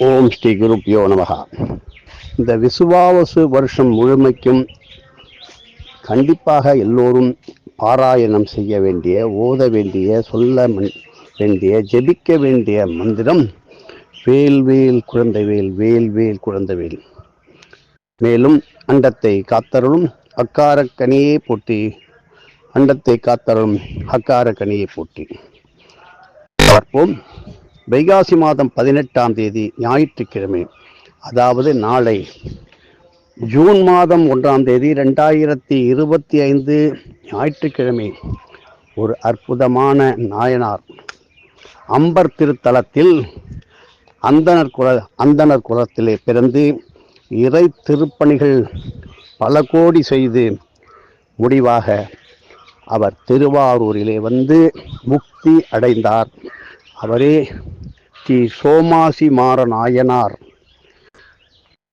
ஓம் ஸ்ரீ குருப்யோ நமகா இந்த விசுவாவசு வருஷம் முழுமைக்கும் கண்டிப்பாக எல்லோரும் பாராயணம் செய்ய வேண்டிய ஓத வேண்டிய சொல்ல வேண்டிய ஜெபிக்க வேண்டிய மந்திரம் வேல்வேல் குழந்தைவேல் வேல்வேல் குழந்தைவேல் மேலும் அண்டத்தை காத்தருளும் அக்காரக்கனியே போட்டி அண்டத்தை காத்தருளும் அக்காரக்கனியை போட்டி பார்ப்போம். வைகாசி மாதம் பதினெட்டாம் தேதி ஞாயிற்றுக்கிழமை அதாவது நாளை ஜூன் மாதம் ஒன்றாம் தேதி ரெண்டாயிரத்தி இருபத்தி ஐந்து ஞாயிற்றுக்கிழமை ஒரு அற்புதமான நாயனார் அம்பர் திருத்தலத்தில் அந்தனர் குல அந்தனர் குலத்திலே பிறந்து இறை திருப்பணிகள் பல கோடி செய்து முடிவாக அவர் திருவாரூரிலே வந்து முக்தி அடைந்தார். அவரே ஸ்ரீ சோமாசி மாற நாயனார்.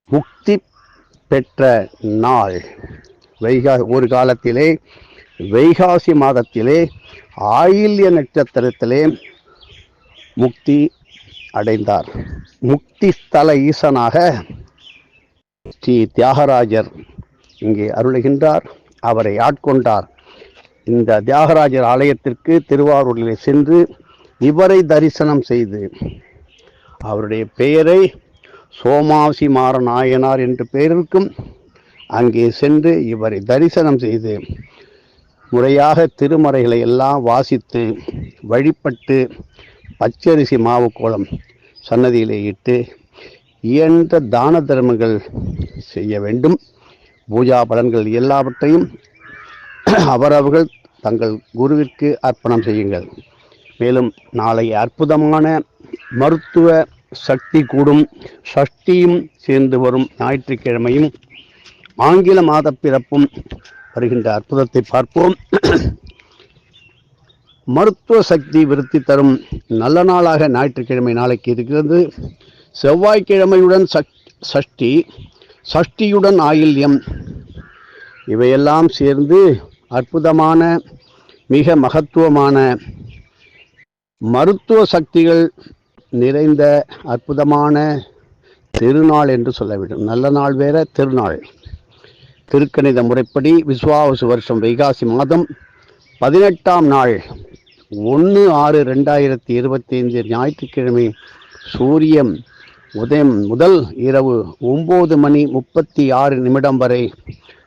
முக்தி பெற்ற நாள். வைகா ஒரு காலத்திலே வைகாசி மாதத்திலே ஆயில்ய நட்சத்திரத்திலே முக்தி அடைந்தார். முக்தி ஸ்தல ஈசனாக ஸ்ரீ தியாகராஜர் இங்கே அருளுகின்றார் அவரை ஆட்கொண்டார். இந்த தியாகராஜர் ஆலயத்திற்கு திருவாரூரில் சென்று இவரை தரிசனம் செய்து அவருடைய பெயரை சோமாசி மாற நாயனார் என்று பெயருக்கும் அங்கே சென்று இவரை தரிசனம் செய்து முறையாக திருமறைகளை எல்லாம் வாசித்து வழிபட்டு பச்சரிசி மாவு கோலம் சன்னதியிலே இட்டு இயன்ற தான தர்மங்கள் செய்ய வேண்டும். பூஜா பலன்கள் எல்லாவற்றையும் அவரவர்கள் தங்கள் குருவிற்கு அர்ப்பணம் செய்யுங்கள். மேலும் நாளை அற்புதமான மருத்துவ சக்தி கூடும் சஷ்டியும் சேர்ந்து வரும் ஞாயிற்றுக்கிழமையும் ஆங்கில மாத பிறப்பும் வருகின்ற அற்புதத்தை பார்ப்போம். மருத்துவ சக்தி விருத்தி தரும் நல்ல நாளாக ஞாயிற்றுக்கிழமை நாளைக்கு இருக்கிறது. செவ்வாய்க்கிழமையுடன் சக் சஷ்டி சஷ்டியுடன் ஆயில்யம் இவையெல்லாம் சேர்ந்து அற்புதமான மிக மகத்துவமான மருத்துவ சக்திகள் நிறைந்த அற்புதமான திருநாள் என்று சொல்ல வேண்டும். நல்ல நாள் வேற திருநாள். திருக்கணித முறைப்படி விஸ்வாவசு வருஷம் வைகாசி மாதம் பதினெட்டாம் நாள் ஒன்று ஆறு ரெண்டாயிரத்தி இருபத்தி ஐந்து ஞாயிற்றுக்கிழமை சூரியன் உதயம் முதல் இரவு ஒம்பது மணி முப்பத்தி ஆறு நிமிடம் வரை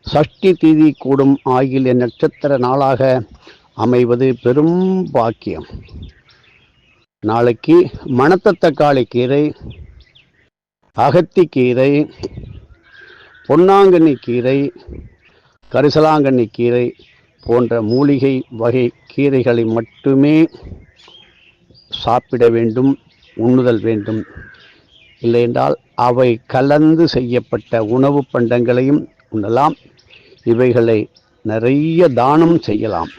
சஷ்டி தீதி கூடும் ஆகிய நட்சத்திர நாளாக அமைவது பெரும் பாக்கியம். நாளைக்கு மணத்தத்தக்காளி கீரை அகத்திக்கீரை பொன்னாங்கண்ணி கீரை கரிசலாங்கண்ணி கீரை போன்ற மூலிகை வகை கீரைகளை மட்டுமே சாப்பிட வேண்டும் உண்ணுதல் வேண்டும். இல்லையென்றால் அவை கலந்து செய்யப்பட்ட உணவு பண்டங்களையும் உண்ணலாம். இவைகளை நிறைய தானம் செய்யலாம்.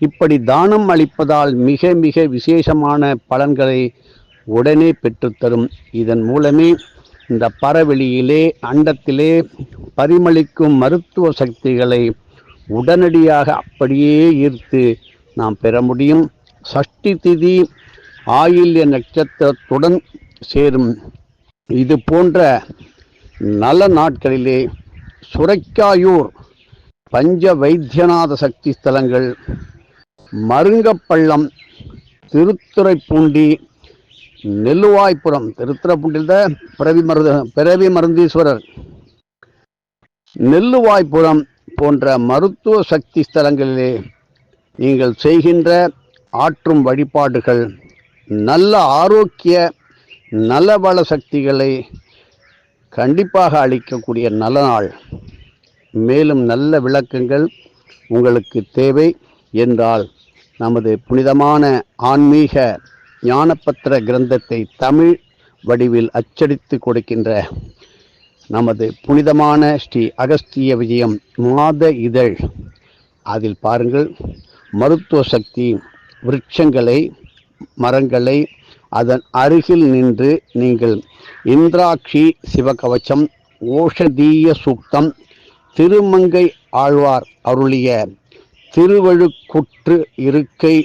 இப்படி தானம் அளிப்பதால் மிக மிக விசேஷமான பலன்களை உடனே பெற்றுத்தரும் இதன் மூலமே இந்த பறவெளியிலே அண்டத்திலே பரிமளிக்கும் மருத்துவ சக்திகளை உடனடியாக அப்படியே ஈர்த்து நாம் பெற முடியும். சஷ்டி திதி ஆயில்ய நட்சத்திரத்துடன் சேரும். இது போன்ற நல்ல நாட்களிலே சுரைக்காயூர் பஞ்ச வைத்தியநாத சக்தி ஸ்தலங்கள் மருங்கப்பள்ளம் திருத்துறைப்பூண்டி நெல்லுவாய்ப்புறம் திருத்துறைப்பூண்டியில் தான் பிறவி மருத பிறவி மருந்தீஸ்வரர். நெல்லுவாய்ப்புறம் போன்ற மருத்துவ சக்தி ஸ்தலங்களிலே நீங்கள் செய்கின்ற ஆற்றும் வழிபாடுகள் நல்ல ஆரோக்கிய நலவள சக்திகளை கண்டிப்பாக அளிக்கக்கூடிய நல்ல நாள். மேலும் நல்ல விளக்கங்கள் உங்களுக்கு தேவை. என்றால் நமது புனிதமான ஆன்மீக ஞானப்பத்திர கிரந்தத்தை தமிழ் வடிவில் அச்சடித்து கொடுக்கின்ற நமது புனிதமான ஸ்ரீ அகஸ்திய விஜயம் மாத இதழ். அதில் பாருங்கள் மருத்துவ சக்தி விருட்சங்களை மரங்களை அதன் அருகில் நின்று நீங்கள் இந்திராட்சி சிவகவச்சம் ஓஷதீய சூக்தம் திருமங்கை ஆழ்வார் அருளிய திருவழுக்குற்று இருக்கை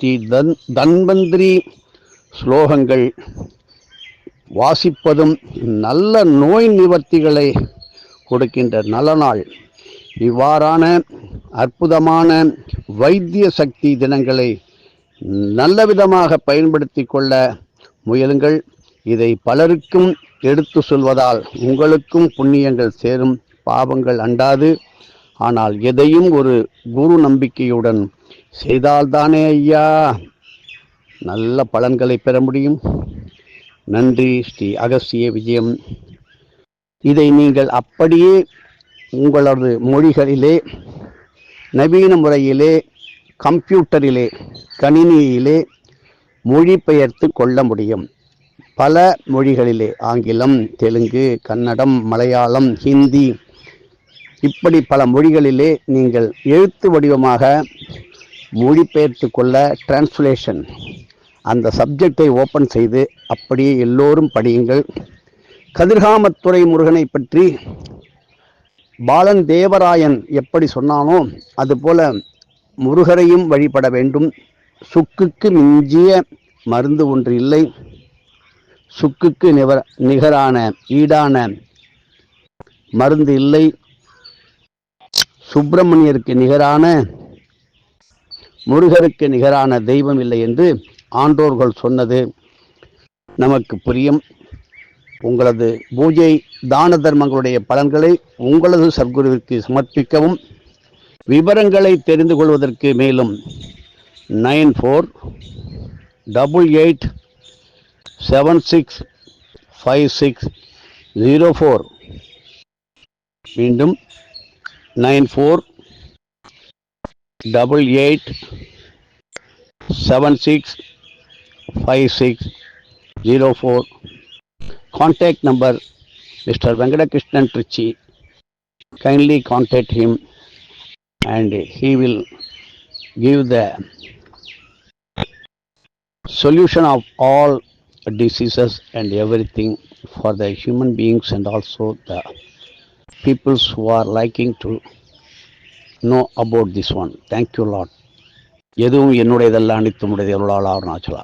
தி தன் தன்வந்திரி ஸ்லோகங்கள். வாசிப்பதும் நல்ல நோய் நிவர்த்திகளை கொடுக்கின்ற நல்ல நாள் இவ்வாறான அற்புதமான வைத்திய சக்தி தினங்களை நல்ல விதமாக பயன்படுத்தி கொள்ள முயலுங்கள். இதை பலருக்கும் எடுத்து சொல்வதால் உங்களுக்கும் புண்ணியங்கள் சேரும். பாவங்கள் அண்டாது. ஆனால் எதையும் ஒரு குரு நம்பிக்கையுடன் செய்தால்தானே ஐயா? நல்ல பலன்களை பெற முடியும். நன்றி ஸ்ரீ அகஸ்திய விஜயம். இதை நீங்கள் அப்படியே உங்களது மொழிகளிலே நவீன முறையிலே கம்ப்யூட்டரிலே கணினியிலே மொழிபெயர்த்து கொள்ள முடியும். பல மொழிகளிலே ஆங்கிலம் தெலுங்கு கன்னடம் மலையாளம் ஹிந்தி இப்படி பல மொழிகளிலே நீங்கள் எழுத்து வடிவமாக மொழிபெயர்த்து கொள்ள டிரான்ஸ்லேஷன் அந்த சப்ஜெக்டை ஓப்பன் செய்து அப்படியே எல்லோரும் படியுங்கள். கதிர்காமத்துறை முருகனை பற்றி பாலன் தேவராயன் எப்படி சொன்னானோ அதுபோல முருகரையும் வழிபட வேண்டும். சுக்குக்கு மிஞ்சிய மருந்து ஒன்று இல்லை. சுக்குக்கு நிவர நிகரான ஈடான மருந்து இல்லை. சுப்பிரமணியருக்கு நிகரான முருகருக்கு நிகரான தெய்வம் இல்லை என்று ஆண்டோர்கள் சொன்னது. நமக்கு புரியும். உங்களது பூஜை தான தர்மங்களுடைய பலன்களை உங்களது சத்குருவிற்கு சமர்ப்பிக்கவும். விவரங்களை தெரிந்து கொள்வதற்கு மேலும் nine four double eight seven six five six zero four. மீண்டும் Nine four double eight seven six five six zero four contact number Mr. Venkatakrishnan Trichy. Kindly contact him and he will give the solution of all diseases and everything for the human beings and also the peoples who are liking to know about this one thank you lot எதுவும் என்னுடையதல்ல அனைத்து உடைய அருளாளா நாச்சலா